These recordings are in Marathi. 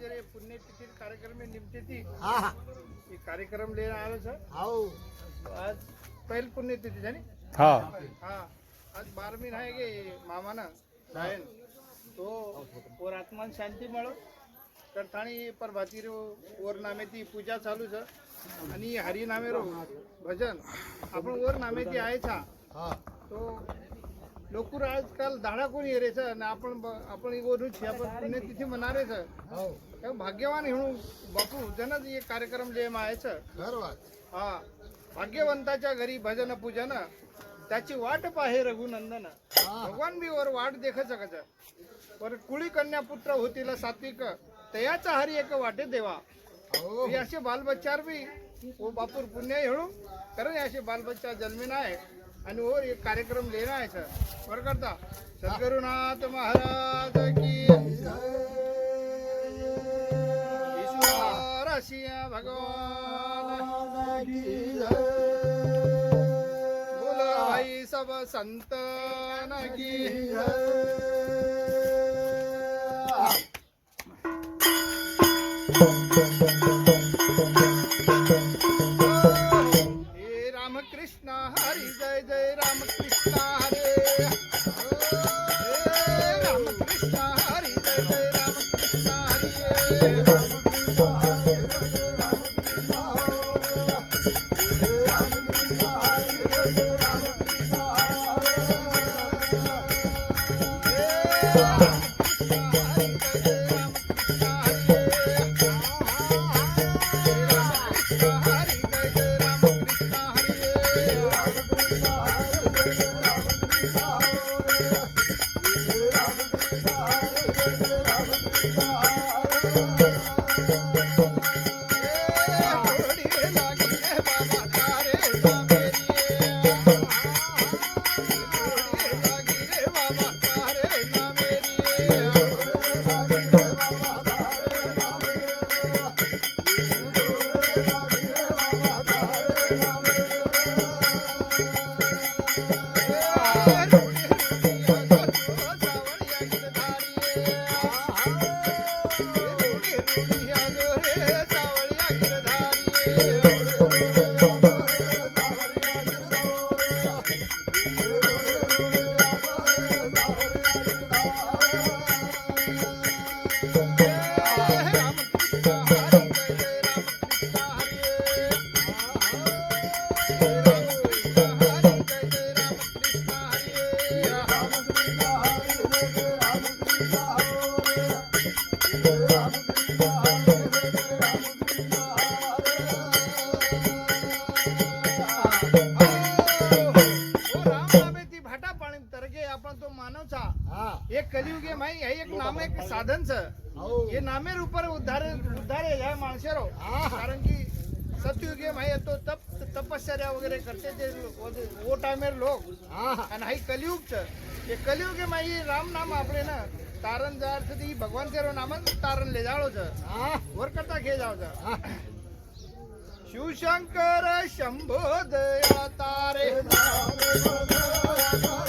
जर ये पुण्यतिथि कार्यक्रम में निमती थी कार्यक्रम लेने आवे सर? आओ आज पहिल पुण्यतिथि जानी हाँ. हाँ. आज बार महीना है के मामा ना सायन तो और आत्मान शांती मिळो. तर थाणी पर भाती रो ओर नामे ती पूजा चालू सर. आणि हरी नामे रो भजन. आपण ओर नामे ती आहे छा. तो लोकूर आजकाल धाडा कोणी रे सर? आपण आपण वरून आपण रे म्हणारे हो भाग्यवान हिणू बापू जनच एक कार्यक्रम जे मायचं हा भाग्यवंताच्या घरी भजन पूजन त्याची वाट पाहे रघुनंदन. भगवान बी वर वाट देखच वर कुळी कन्या पुत्र होतील सात्विक तयाचा हरी एक वाटे देवा. असे बालबच्चार बी ओ बापूर पुण्य हिणू कारण असे बालबच्चार जन्मिन आहे आणि और एक कार्यक्रम लिहिणं आहे सर बरं करता. सद्गुरुनाथ महाराज की ईश्वर भगवान। बोल भाई सब संतन की। हे છે हाऊ એ નામેર ઉપર ઉદ્ધારે ઉદ્ધારે જાય માણસેરો હા. કારણ કે સતયુગ એ માઈ તો તપ તપશ્ચર્યા વગેરે કરતે તે ઓ ટાઈમેર લોક हा हा અને હાઈ કલયુગ છે એ કલયુગ એ માઈ રામ નામ આપણે ને તારણ જાર સુધી ભગવાન તેરો નામ જ તારણ લે જાળો છે हा વર કરતા ખે જાવ છે हा શિવશંકર શંભો દયા તારે તારે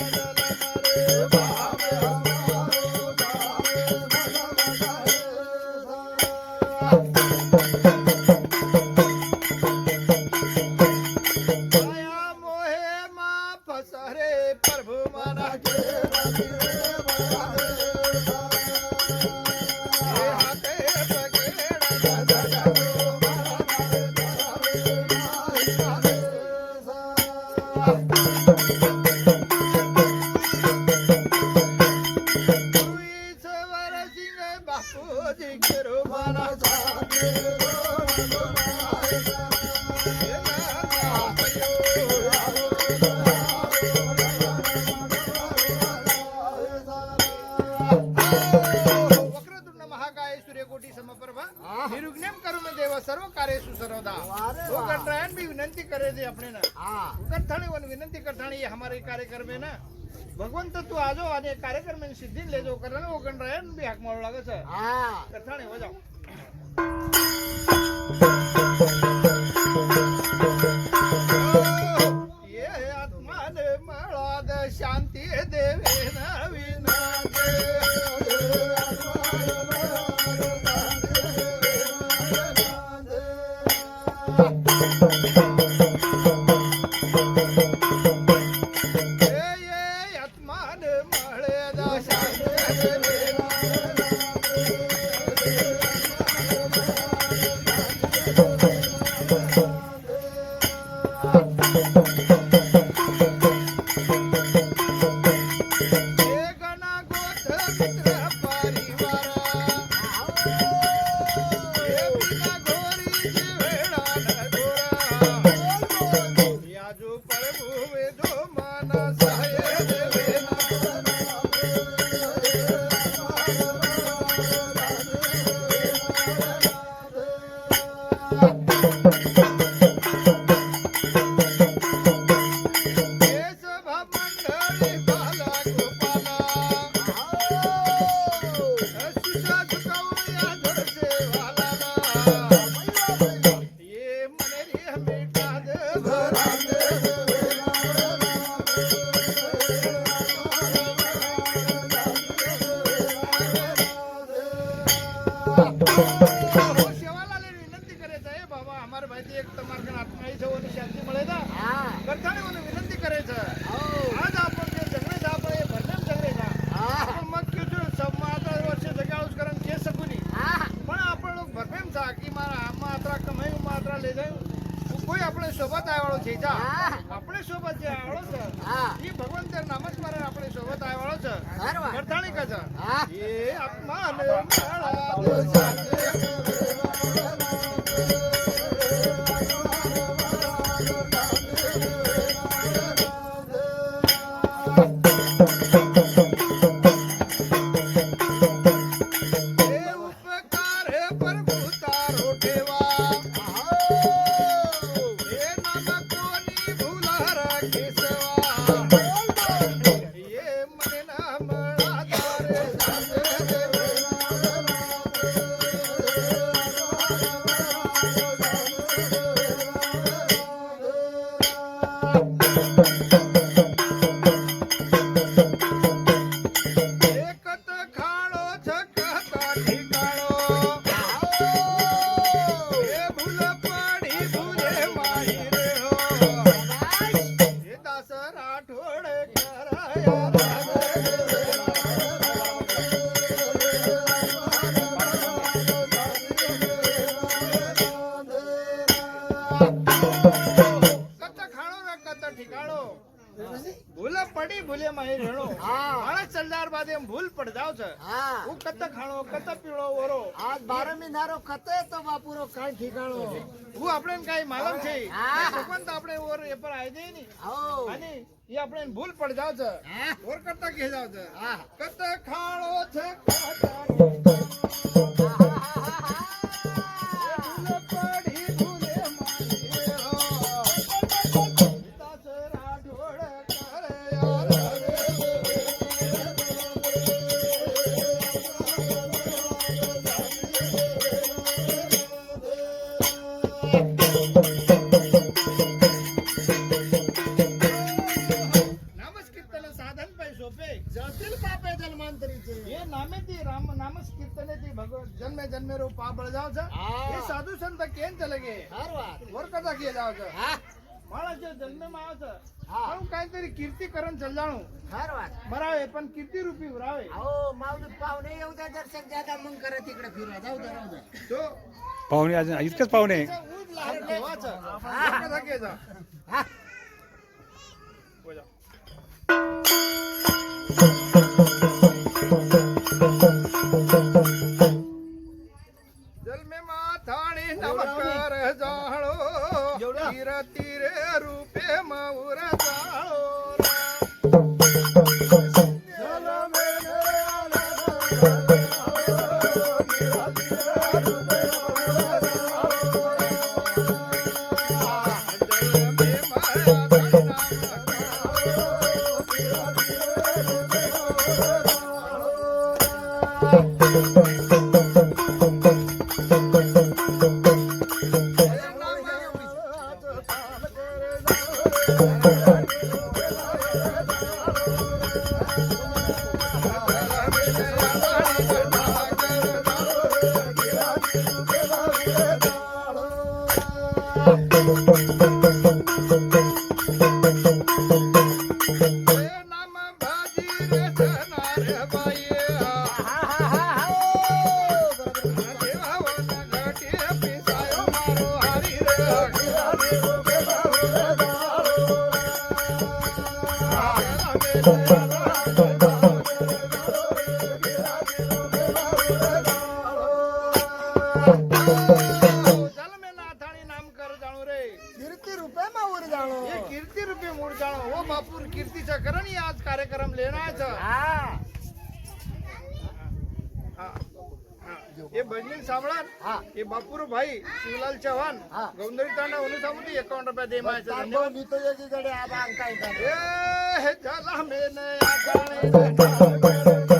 Bye. ભગવાન તો તું આજો અને કાર્યક્રમની સિદ્ધિ લેજો. કરે ઓગણ રહે ને બી હાક મારો લાગે છે. હા. કથાણે વજાવ શાંતિ દેવે નવી ના Thank you. પડી ભૂલે માહી રેણો. માણસ ચલદાર બાદ એમ ભૂલ પડ જાવ છે. હું. કત ખાણો કત પીળો વરો આજ બારમી નારો કતે કઈ ઠેકાણો? હું આપણે કઈ માલમ છે. ભગવાન તો આપણે ઓર એ પર આવી જઈએ ને. અને એ આપણે ભૂલ પડ જાવ છે. ઓર કરતા કહે જાવ છે કરતા ખાણો છે. માણસ જન્મમાં આવે છે આવું કાંઈતરી કીર્તિ કરણ જલ્લાણું હર વાત મરાવે પણ કીર્તિ રૂપી ઉરાવે हो माऊली पाहुणे येऊ द्या दर्शन जादा मग करा तिकडे फिरा. जाऊ द्या राहू द्या. पाहुणे अजून इतकंच पाहुणे. ऊज लहान हा. शिवलाल चव्हाण गौंदरी तांडा उन्नीस सामंती एकावन्न रुपये दे झाला मेने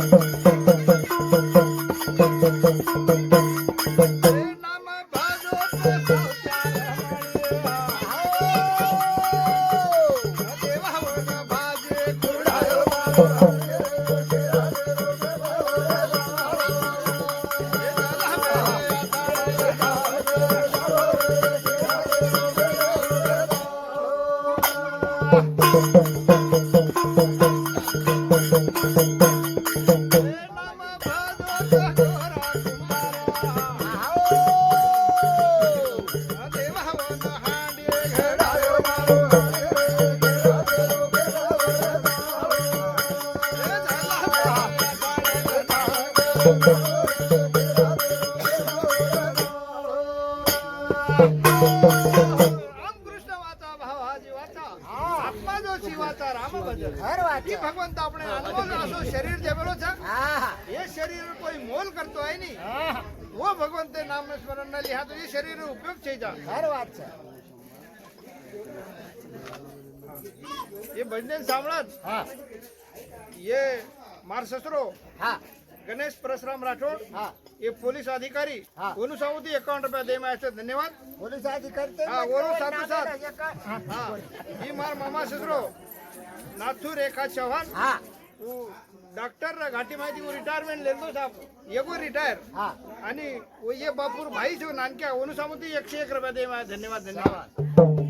Thank you. Música ये भजने सावळात हा. ये मार ससरो हा. गणेश परशुराम राठोड। हा. ये पोलीस अधिकारी। हा. कोणू सांगू ती एकावन्न रुपया दे मायाचे. धन्यवाद. पोलीस अधिकारी ते हा, वरून सातू सात. हा. ही मार मामा ससरो नाथू रेखा चव्हाण. हा. उ डॉक्टर घाटी माहिती वो रिटायरमेंट लेतो साहेब. एगो रिटायर हा. आणि वो ये बापूर भाई जो नानक्या. ओनू सांगू एकशे एक रुपया दे माया धन्यवाद धन्यवाद.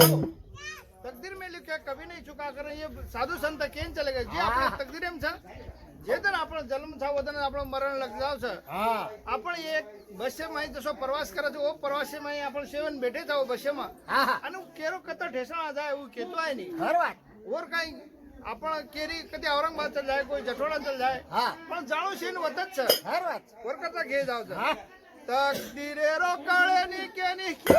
तकदीर में लिखा कभी नहीं चुका कर ये साधु संत केन चले गए જે આપણે તકદીર એમ છે જે દર આપણો જન્મ થાવ વતન આપણો મરણ લગ જાવ છે. હા. આપણે એક બસેમાં જશો પ્રવાસ કરે છે ઓ પ્રવાસીમાં આપણે સેવન બેઠે થાવ બસેમાં હા અને કેરો કતર ઠેસણા જાય એવું કેતો આય નહીં. હર ઓર કાઈ आपण केरी कधी औरंगाबाद चल जाय कोणी जठोडा चल जाय पण जाणू शेन वतच सर. घे जाऊ तिरे दिरे रो कळे निके निके.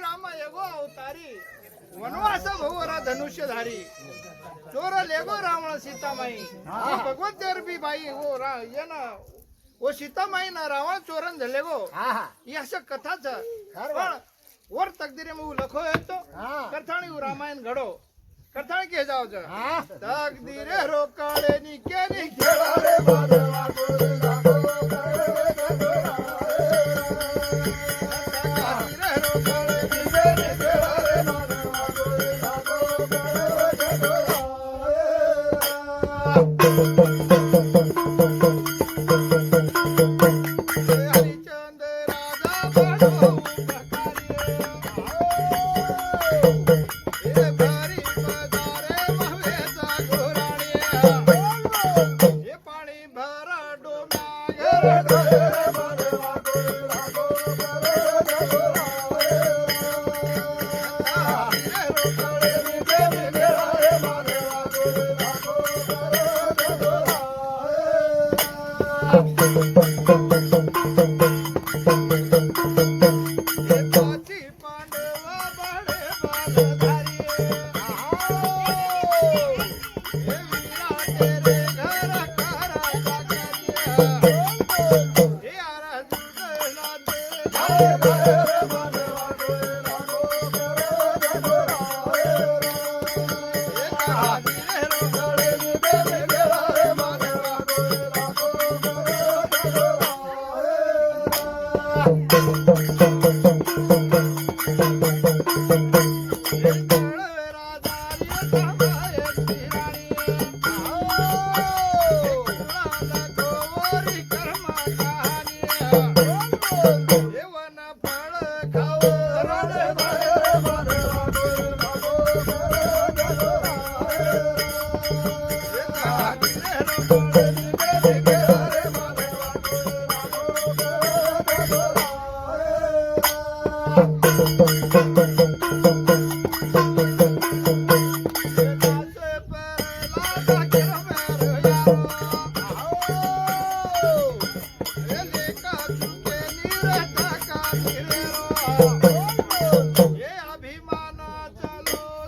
रामा येगो अवतारी. वनवास भोवरा धनुष्यधारी. चोर लेगो रावण सीतामाई. भगवत जरबी बाई हो रा ये ना ओ सीतामाई ना रावण चोरण झाले गो. ही असं कथाच. पण वर तकदीरे मग लखो येतो. कथाणी रामायण घडो. कथाणी घे जावच तकदीरे रोकाळे निके निके Bye.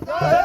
Hey!